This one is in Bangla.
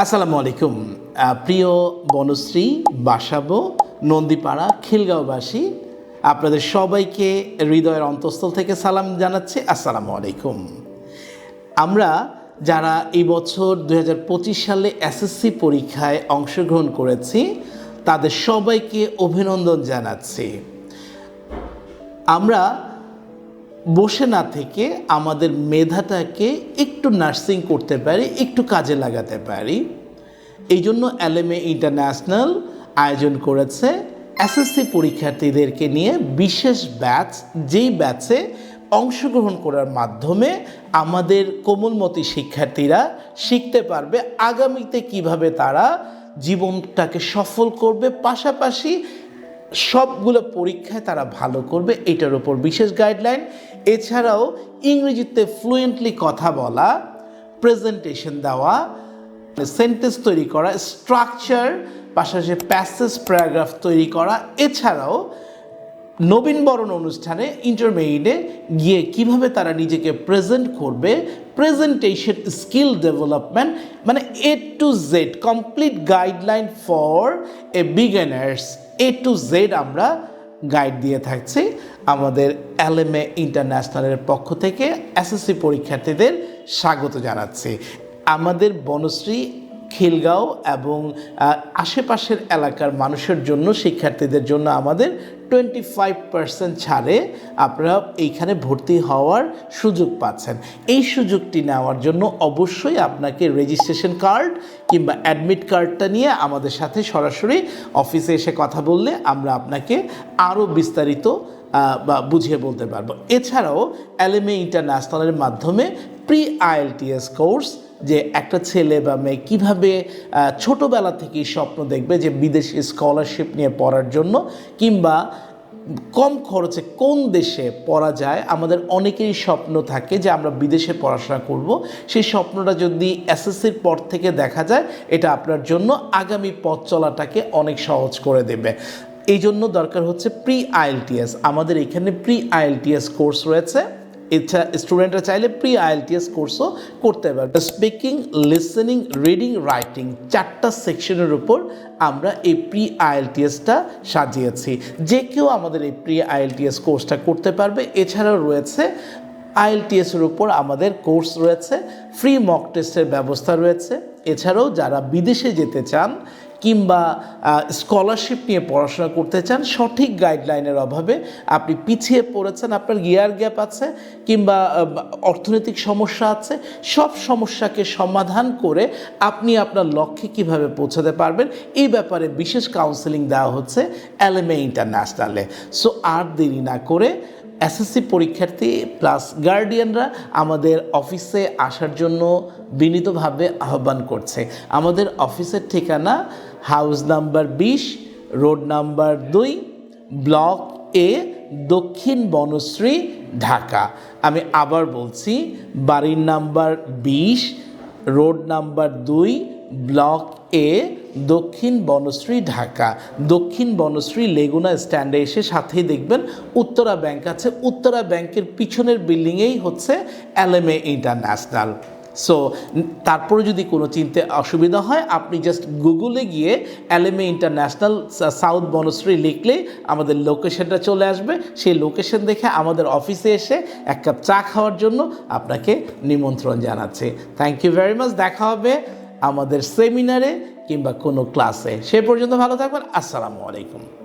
আসসালামু আলাইকুম। প্রিয় বনশ্রী, বাসাবো, নন্দীপাড়া, খিলগাঁওবাসী, আপনাদের সবাইকে হৃদয়ের অন্তঃস্থল থেকে সালাম জানাচ্ছি। আসসালামু আলাইকুম। আমরা যারা এই বছর দু হাজার পঁচিশ সালে এসএসসি পরীক্ষায় অংশগ্রহণ করেছি, তাদের সবাইকে অভিনন্দন জানাচ্ছি। আমরা বসে না থেকে আমাদের মেধাটাকে একটু নার্সিং করতে পারি, একটু কাজে লাগাতে পারি। এই জন্য এলএমএ ইন্টারন্যাশনাল আয়োজন করেছে এসএসসি পরীক্ষার্থীদেরকে নিয়ে বিশেষ ব্যাচ যেই ব্যাচে অংশগ্রহণ করার মাধ্যমে আমাদের কোমলমতি শিক্ষার্থীরা শিখতে পারবে আগামীতে কীভাবে তারা জীবনটাকে সফল করবে। পাশাপাশি সবগুলো পরীক্ষায় তারা ভালো করবে, এটার ওপর বিশেষ গাইডলাইন এছাড়াও ইংরেজিতে ফ্লুয়েন্টলি কথা বলা প্রেজেন্টেশন দেওয়া সেন্টেন্স তৈরি করা স্ট্রাকচার পাশাপাশি প্যাসেজ প্যারাগ্রাফ তৈরি করা। এছাড়াও নবীনবরণ অনুষ্ঠানে ইন্টারমিডিয়েটে গিয়ে কীভাবে তারা নিজেকে প্রেজেন্ট করবে প্রেজেন্টেশন স্কিল ডেভেলপমেন্ট মানে A to Z complete guideline for a beginners A to Z আমরা গাইড দিয়ে থাকছি আমাদের এলএমএ ইন্টারন্যাশনালের পক্ষ থেকে এসএসসি পরীক্ষার্থীদের স্বাগত জানাচ্ছি। আমাদের বনশ্রী খিলগাঁও এবং আশেপাশের এলাকার মানুষের জন্য, শিক্ষার্থীদের জন্য আমাদের টোয়েন্টি ফাইভ পার্সেন্ট ছাড়ে আপনারা এইখানে ভর্তি হওয়ার সুযোগ পাচ্ছেন। এই সুযোগটি নেওয়ার জন্য অবশ্যই আপনাকে রেজিস্ট্রেশন কার্ড কিংবা অ্যাডমিট কার্ডটা নিয়ে আমাদের সাথে সরাসরি অফিসে এসে কথা বললে আমরা আপনাকে আরও বিস্তারিত বা বুঝিয়ে বলতে পারব। এছাড়াও এলএমএ ইন্টারন্যাশনালের মাধ্যমে প্রি আইএলটিএস কোর্স যে একটা ছেলে বা মেয়ে কীভাবে ছোটোবেলা থেকেই স্বপ্ন দেখবে যে বিদেশি স্কলারশিপ নিয়ে পড়ার জন্য কিংবা কম খরচে কোন দেশে পড়া যায়, আমাদের অনেকেরই স্বপ্ন থাকে যে আমরা বিদেশে পড়াশোনা করব। সেই স্বপ্নটা যদি এসএসসির পর থেকে দেখা যায়, এটা আপনার জন্য আগামী পথ চলাটাকে অনেক সহজ করে দেবে। এই জন্য দরকার হচ্ছে প্রি আইএলটিএস আমাদের এখানে প্রি আইএলটিএস কোর্স রয়েছে। এছাড়া স্টুডেন্টরা চাইলে প্রি আইএলটিএস কোর্সও করতে পারবে। স্পিকিং লিসেনিং রিডিং রাইটিং চারটা সেকশনের উপর আমরা এই প্রি আইএলটিএসটা সাজিয়েছি। যে কেউ আমাদের এই প্রি আইএলটিএস কোর্সটা করতে পারবে। এছাড়াও রয়েছে আইএলটিএসের উপর আমাদের কোর্স রয়েছে ফ্রি মক টেস্টের ব্যবস্থা রয়েছে। এছাড়াও যারা বিদেশে যেতে চান কিংবা স্কলারশিপ নিয়ে পড়াশোনা করতে চান, সঠিক গাইডলাইনের অভাবে আপনি পিছিয়ে পড়েছেন, আপনার গিয়ার গ্যাপ আছে কিংবা অর্থনৈতিক সমস্যা আছে, সব সমস্যাকে সমাধান করে আপনি আপনার লক্ষ্যে কীভাবে পৌঁছাতে পারবেন, এই ব্যাপারে বিশেষ কাউন্সেলিং দেওয়া হচ্ছে এলএমএ ইন্টারন্যাশনালে সো আর দেরি না করে এসএসসি পরীক্ষার্থী প্লাস গার্ডিয়ানরা আমাদের অফিসে আসার জন্য বিনীতভাবে আহ্বান করছে। আমাদের অফিসের ঠিকানা হাউস নাম্বার বিশ, রোড নাম্বার দুই, ব্লক এ, দক্ষিণ বনশ্রী, ঢাকা। আমি আবার বলছি, বাড়ির নাম্বার বিশ, রোড নাম্বার দুই, ব্লক এ, দক্ষিণ বনশ্রী, ঢাকা। দক্ষিণ বনশ্রী লেগুনা স্ট্যান্ডে এসে সাথেই দেখবেন উত্তরা ব্যাংক আছে। উত্তরা ব্যাংকের পিছনের বিল্ডিংয়েই হচ্ছে এলএমএ ইন্টারন্যাশনাল। সো তারপরে যদি কোনো চিনতে অসুবিধা হয়, আপনি জাস্ট গুগলে গিয়ে অ্যালেমে ইন্টারন্যাশনাল সাউথ বনশ্রী লিখলে আমাদের লোকেশনটা চলে আসবে। সেই লোকেশন দেখে আমাদের অফিসে এসে এক কাপ চা খাওয়ার জন্য আপনাকে নিমন্ত্রণ জানাচ্ছে। থ্যাংক ইউ ভেরি মাচ দেখা হবে আমাদের সেমিনারে কিংবা কোনো ক্লাসে সে পর্যন্ত ভালো থাকবেন। আসসালামু আলাইকুম।